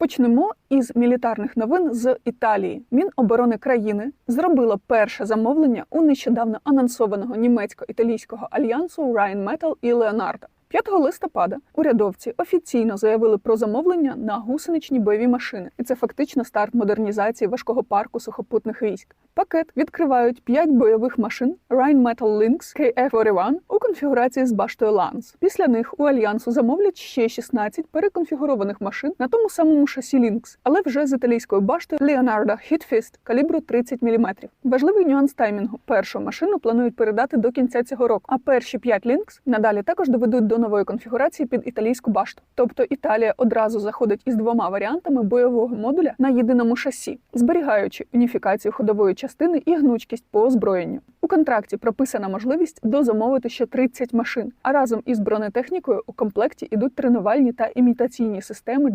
Почнемо із мілітарних новин з Італії. Міноборони країни зробило перше замовлення у нещодавно анонсованого німецько-італійського альянсу Rheinmetall і Leonardo. 5 листопада урядовці офіційно заявили про замовлення на гусеничні бойові машини, і це фактично старт модернізації важкого парку сухопутних військ. Пакет відкривають 5 бойових машин Rheinmetall Lynx KF-41 у конфігурації з баштою Lance. Після них у альянсу замовлять ще 16 переконфігурованих машин на тому самому шасі Lynx, але вже з італійською баштою Leonardo Hitfist калібру 30 мм. Важливий нюанс таймінгу. Першу машину планують передати до кінця цього року, а перші 5 Lynx надалі також доведуть до нової конфігурації під італійську башту. Тобто Італія одразу заходить із двома варіантами бойового модуля на єдиному шасі, зберігаючи уніфікацію ходової частини і гнучкість по озброєнню. Контракті прописана можливість дозамовити ще 30 машин, а разом із бронетехнікою у комплекті ідуть тренувальні та імітаційні системи